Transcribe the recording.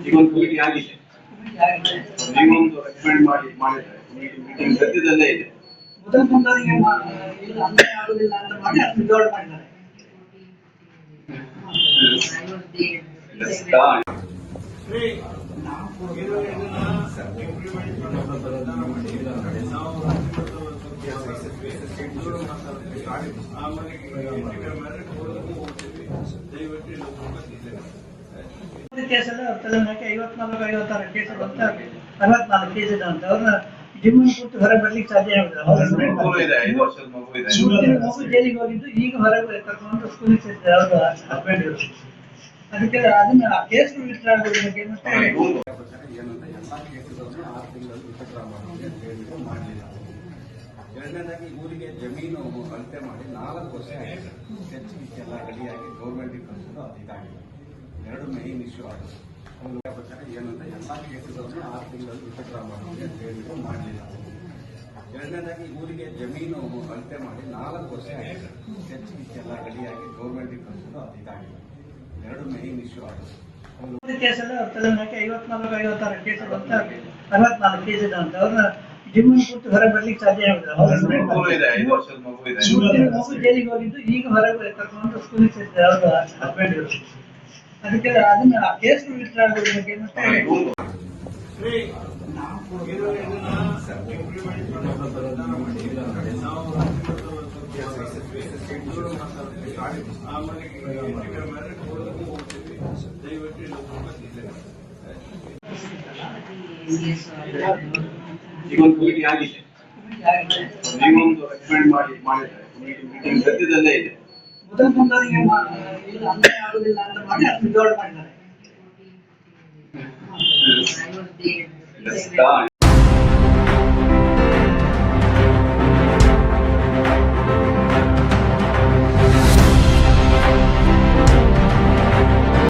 ಈಗ ಒಂದು ಕಮಿಟಿ ಆಗಿದೆ ನೀವೊಂದು ರೆಕಮೆಂಡ್ ಮಾಡಿ ಮಾಡಿದ್ರೆ ಮೀಟಿಂಗ್ ಸದ್ಯದಲ್ಲೇ ಇದೆ ಇದು ಅನ್ವಯ ಆಗುದಿಲ್ಲ ಅಂತ ಮಾಡಿ ಅದನ್ನ ಜೋಡ್ ಮಾಡಿದ್ದಾರೆ ಒಂದು ಕೇಸಲ್ಲಿ ಅವ್ರ ತಲೆಮಾರಿಗೆ ಐವತ್ನಾಲ್ಕು ಐವತ್ತಾರು ಕೇಸ್ ಅಂತ ಅರವತ್ನಾಲ್ಕು ಕೇಸ್ ಇದೆ ಅಂತ. ಅವ್ರನ್ನ ಜಿಮ್ ಕೊಟ್ಟು ಹೊರಗೆ ಬರ್ಲಿಕ್ಕೆ ಸಾಧ್ಯ ಆಗುದಿಲ್ಲ. ಮಗು ಇದೆ ಐದು ವರ್ಷದ ಮಗು ಇದೆ. ಮೂರು ಮಗು ಜೈಲಿಗೆ ಹೋಗಿದ್ದು ಈಗ ಹೊರಗೆ ಕರ್ಕೊಂಡು ಸ್ಕೂಲಿಗೆ ಸೇರಿದ್ದಾರೆ ಅವ್ರ ಹಸ್ಬೆಂಡ್ ಅದಕ್ಕೆ ಅದನ್ನ ಆ ಕೇಸ್ ಏನಂತ ಎಲ್ಲ ಆರು ತಿಂಗಳಲ್ಲಿ ಮಾಡೋದು ಮಾಡಲಿಲ್ಲ. ಎರಡನೇದಾಗಿ ಊರಿಗೆ ಜಮೀನು ಅಳತೆ ಮಾಡಿ ನಾಲ್ಕು ವರ್ಷ ಹೆಚ್ಚು ಎಲ್ಲ ರೆಡಿಯಾಗಿ ಗೌರ್ಮೆಂಟಿಗೆ ಕಳಿಸೋದು ಅದು ಇದಾಗಿದೆ. ಎರಡು ಮೇನ್ ಇಶ್ಯೂ ಆಗಿದೆ. ಏನಂದ್ರೆ ಎಲ್ಲ ಕೇಸುಗಳನ್ನು ಆರು ತಿಂಗಳಲ್ಲಿ ಉಪಕ್ರಮ ಮಾಡೋದು ಅಂತ ಹೇಳಿದ್ರು, ಮಾಡಲಿಲ್ಲ. ಎರಡನೇದಾಗಿ ಊರಿಗೆ ಜಮೀನು ಅಳತೆ ಮಾಡಿ ನಾಲ್ಕು ವರ್ಷ ಹೆಚ್ಚು ಎಲ್ಲ ರೆಡಿಯಾಗಿ ಗೌರ್ಮೆಂಟಿಗೆ ಕಳಿಸೋದು ಅದು ಇದಾಗಿದೆ. ಎರಡು ಮೇನ್ ಇಶ್ಯೂ ಆಗಿದೆ. ಕೇಸಲ್ಲಿ ಐವತ್ನಾಲ್ಕು ಐವತ್ತಾರು ಕೇಸ್ ಅರವತ್ನಾಲ್ಕು ಕೇಸ್ ಇದೆ ಅಂತ. ಅವ್ರನ್ನ ಜಿಮ್ ಕೊಟ್ಟು ಹೊರಗೆ ಬರ್ಲಿಕ್ಕೆ ಸಾಧ್ಯ ಆಗುದಿಲ್ಲ ಮಗು ಜೈಲಿಗೆ ಹೋಗಿದ್ದು ಈಗ ಹೊರಗೆ ಕರ್ಕೊಂಡು ಸ್ಕೂಲಿಗೆ ಅವ್ರ ಹಸ್ಬೆಂಡ್ ಅದಕ್ಕೆ ಅದನ್ನ ಆ ಕೇಸ್ ವಿಚಾರ ಬಗ್ಗೆ ಇವ್ರು ಈಗ ಒಂದು ಕಮಿಟಿ ಆಗಿದೆ. ನೀವೊಂದು ರೆಕಮೆಂಡ್ ಮಾಡಿ ಮಾಡಿದ್ದಾರೆ ಮೀಟಿಂಗ್ ಸದ್ಯದಲ್ಲೇ ಇದೆ. ಮೊದಲ ಅಂತ ಮಾಡಿ ಅದನ್ನ ಜೋಡ್ ಮಾಡಿದ್ದಾರೆ.